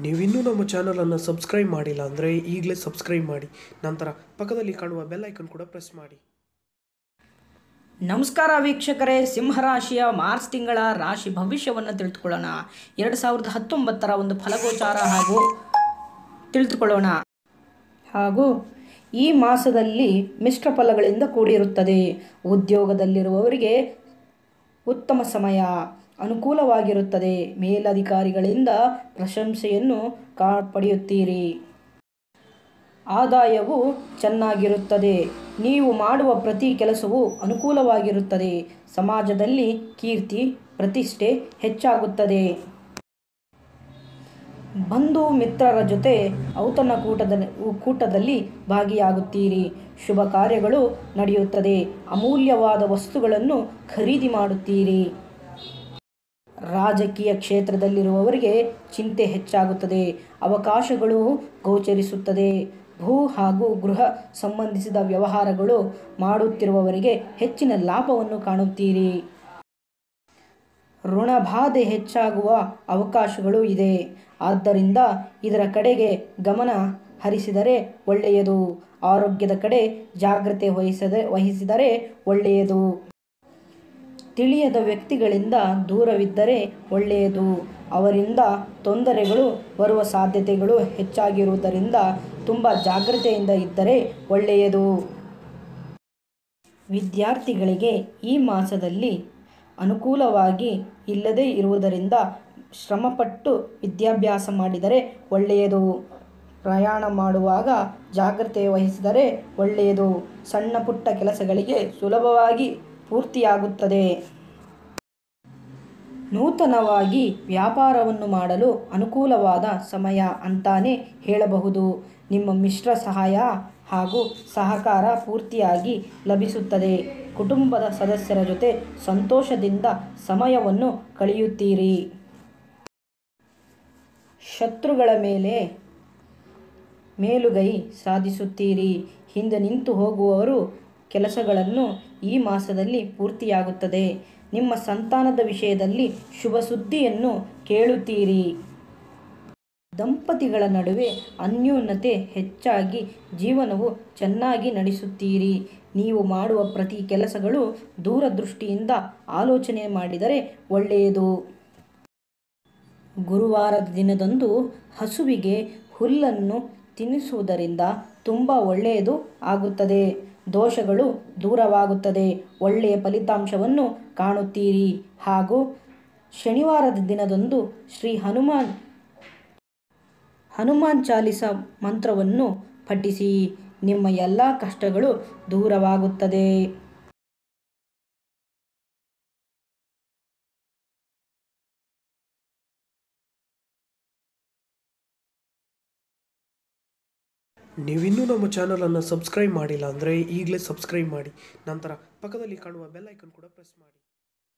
ನೀವಿನ್ನೂ ನಮ್ಮ ಚಾನಲನ್ನು ಸಬ್ಸ್ಕ್ರೈಬ್ ಮಾಡಿಲ್ಲ ಅಂದರೆ ಈಗಲೇ ಸಬ್ಸ್ಕ್ರೈಬ್ ಮಾಡಿ. ನಂತರ ಪಕ್ಕದಲ್ಲಿ ಕಾಣುವ ಬೆಲ್ ಐಕನ್ ಕೂಡ ಪ್ರೆಸ್ ಮಾಡಿ. ನಮಸ್ಕಾರ ವೀಕ್ಷಕರೇ. ಸಿಂಹರಾಶಿಯ ಮಾರ್ಚ್ ತಿಂಗಳ ರಾಶಿ ಭವಿಷ್ಯವನ್ನು ತಿಳಿದುಕೊಳ್ಳೋಣ. ಎರಡು ಸಾವಿರದ ಹತ್ತೊಂಬತ್ತರ ಒಂದು ಫಲಗೋಚಾರ ಹಾಗೂ ತಿಳಿದುಕೊಳ್ಳೋಣ. ಹಾಗೂ ಈ ಮಾಸದಲ್ಲಿ ಮಿಶ್ರ ಫಲಗಳಿಂದ ಕೂಡಿರುತ್ತದೆ. ಉದ್ಯೋಗದಲ್ಲಿರುವವರಿಗೆ ಉತ್ತಮ ಸಮಯ. ಅನುಕೂಲವಾಗಿರುತ್ತದೆ. ಮೇಲಧಿಕಾರಿಗಳಿಂದ ಪ್ರಶಂಸೆಯನ್ನು ಕಾ, ಪಡೆಯುತ್ತೀರಿ. ಆದಾಯವು ಚೆನ್ನಾಗಿರುತ್ತದೆ. ನೀವು ಮಾಡುವ ಪ್ರತಿ ಕೆಲಸವು ಅನುಕೂಲವಾಗಿರುತ್ತದೆ. ಸಮಾಜದಲ್ಲಿ ಕೀರ್ತಿ, ಪ್ರತಿಷ್ಠೆ ಹೆಚ್ಚಾಗುತ್ತದೆ. ಬಂಧು ಮಿತ್ರರ ಜೊತೆ ಔತಣ ಕೂಟದ ಕೂಟದಲ್ಲಿ ಭಾಗಿಯಾಗುತ್ತೀರಿ. ಶುಭ ಕಾರ್ಯಗಳು ನಡೆಯುತ್ತದೆ. ಅಮೂಲ್ಯವಾದ ವಸ್ತುಗಳನ್ನು ಖರೀದಿ ಮಾಡುತ್ತೀರಿ. ರಾಜಕೀಯ ಕ್ಷೇತ್ರದಲ್ಲಿರುವವರಿಗೆ ಚಿಂತೆ ಹೆಚ್ಚಾಗುತ್ತದೆ, ಅವಕಾಶಗಳು ಗೋಚರಿಸುತ್ತದೆ. ಭೂ ಹಾಗೂ ಗೃಹ ಸಂಬಂಧಿಸಿದ ವ್ಯವಹಾರಗಳು ಮಾಡುತ್ತಿರುವವರಿಗೆ ಹೆಚ್ಚಿನ ಲಾಭವನ್ನು ಕಾಣುತ್ತೀರಿ. ಋಣಬಾಧೆ ಹೆಚ್ಚಾಗುವ ಅವಕಾಶಗಳು ಇದೆ. ಆದ್ದರಿಂದ ಇದರ ಕಡೆಗೆ ಗಮನ ಹರಿಸಿದರೆ ಒಳ್ಳೆಯದು. ಆರೋಗ್ಯದ ಕಡೆ ಜಾಗ್ರತೆ ವಹಿಸದೆ, ವಹಿಸಿದರೆ ಒಳ್ಳೆಯದು. ತಿಳಿಯದ ವ್ಯಕ್ತಿಗಳಿಂದ ದೂರವಿದ್ದರೆ ಒಳ್ಳೆಯದು. ಅವರಿಂದ ತೊಂದರೆಗಳು ಬರುವ ಸಾಧ್ಯತೆಗಳು ಹೆಚ್ಚಾಗಿರುವುದರಿಂದ ತುಂಬ ಜಾಗ್ರತೆಯಿಂದ ಇದ್ದರೆ ಒಳ್ಳೆಯದು. ವಿದ್ಯಾರ್ಥಿಗಳಿಗೆ ಈ ಮಾಸದಲ್ಲಿ ಅನುಕೂಲವಾಗಿ ಇಲ್ಲದೇ ಇರುವುದರಿಂದ ಶ್ರಮಪಟ್ಟು ವಿದ್ಯಾಭ್ಯಾಸ ಮಾಡಿದರೆ ಒಳ್ಳೆಯದು. ಪ್ರಯಾಣ ಮಾಡುವಾಗ ಜಾಗ್ರತೆ ವಹಿಸಿದರೆ ಒಳ್ಳೆಯದು. ಸಣ್ಣ ಪುಟ್ಟ ಕೆಲಸಗಳಿಗೆ ಸುಲಭವಾಗಿ ಪೂರ್ತಿಯಾಗುತ್ತದೆ. ನೂತನವಾಗಿ ವ್ಯಾಪಾರವನ್ನು ಮಾಡಲು ಅನುಕೂಲವಾದ ಸಮಯ ಅಂತಾನೆ ಹೇಳಬಹುದು. ನಿಮ್ಮ ಮಿಶ್ರ ಸಹಾಯ ಹಾಗೂ ಸಹಕಾರ ಪೂರ್ತಿಯಾಗಿ ಲಭಿಸುತ್ತದೆ. ಕುಟುಂಬದ ಸದಸ್ಯರ ಜೊತೆ ಸಂತೋಷದಿಂದ ಸಮಯವನ್ನು ಕಳೆಯುತ್ತೀರಿ. ಶತ್ರುಗಳ ಮೇಲೆ ಮೇಲುಗೈ ಸಾಧಿಸುತ್ತೀರಿ. ಹಿಂದೆ ನಿಂತು ಹೋಗುವವರು ಕೆಲಸಗಳನ್ನು ಈ ಮಾಸದಲ್ಲಿ ಪೂರ್ತಿಯಾಗುತ್ತದೆ. ನಿಮ್ಮ ಸಂತಾನದ ವಿಷಯದಲ್ಲಿ ಶುಭ ಸುದ್ದಿಯನ್ನು ಕೇಳುತ್ತೀರಿ. ದಂಪತಿಗಳ ನಡುವೆ ಅನ್ಯೂನ್ಯತೆ ಹೆಚ್ಚಾಗಿ ಜೀವನವು ಚೆನ್ನಾಗಿ ನಡೆಸುತ್ತೀರಿ. ನೀವು ಮಾಡುವ ಪ್ರತಿ ಕೆಲಸಗಳು ದೂರದೃಷ್ಟಿಯಿಂದ ಆಲೋಚನೆ ಮಾಡಿದರೆ ಒಳ್ಳೆಯದು. ಗುರುವಾರದ ದಿನದಂದು ಹಸುವಿಗೆ ಹುಲ್ಲನ್ನು ತಿನ್ನಿಸುವುದರಿಂದ ತುಂಬ ಒಳ್ಳೆಯದು ಆಗುತ್ತದೆ. ದೋಷಗಳು ದೂರವಾಗುತ್ತದೆ. ಒಳ್ಳೆಯ ಫಲಿತಾಂಶವನ್ನು ಕಾಣುತ್ತೀರಿ. ಹಾಗೂ ಶನಿವಾರದ ದಿನದಂದು ಶ್ರೀ ಹನುಮಾನ್ ಹನುಮಾನ್ ಚಾಲಿಸ ಮಂತ್ರವನ್ನು ಪಠಿಸಿ. ನಿಮ್ಮ ಎಲ್ಲ ಕಷ್ಟಗಳು ದೂರವಾಗುತ್ತದೆ. ನೀವಿನ್ನೂ ನಮ್ಮ ಚಾನಲನ್ನು ಸಬ್ಸ್ಕ್ರೈಬ್ ಮಾಡಿಲ್ಲ ಅಂದರೆ ಈಗಲೇ ಸಬ್ಸ್ಕ್ರೈಬ್ ಮಾಡಿ. ನಂತರ ಪಕ್ಕದಲ್ಲಿ ಕಾಣುವ ಬೆಲ್ ಐಕನ್ ಕೂಡ ಪ್ರೆಸ್ ಮಾಡಿ.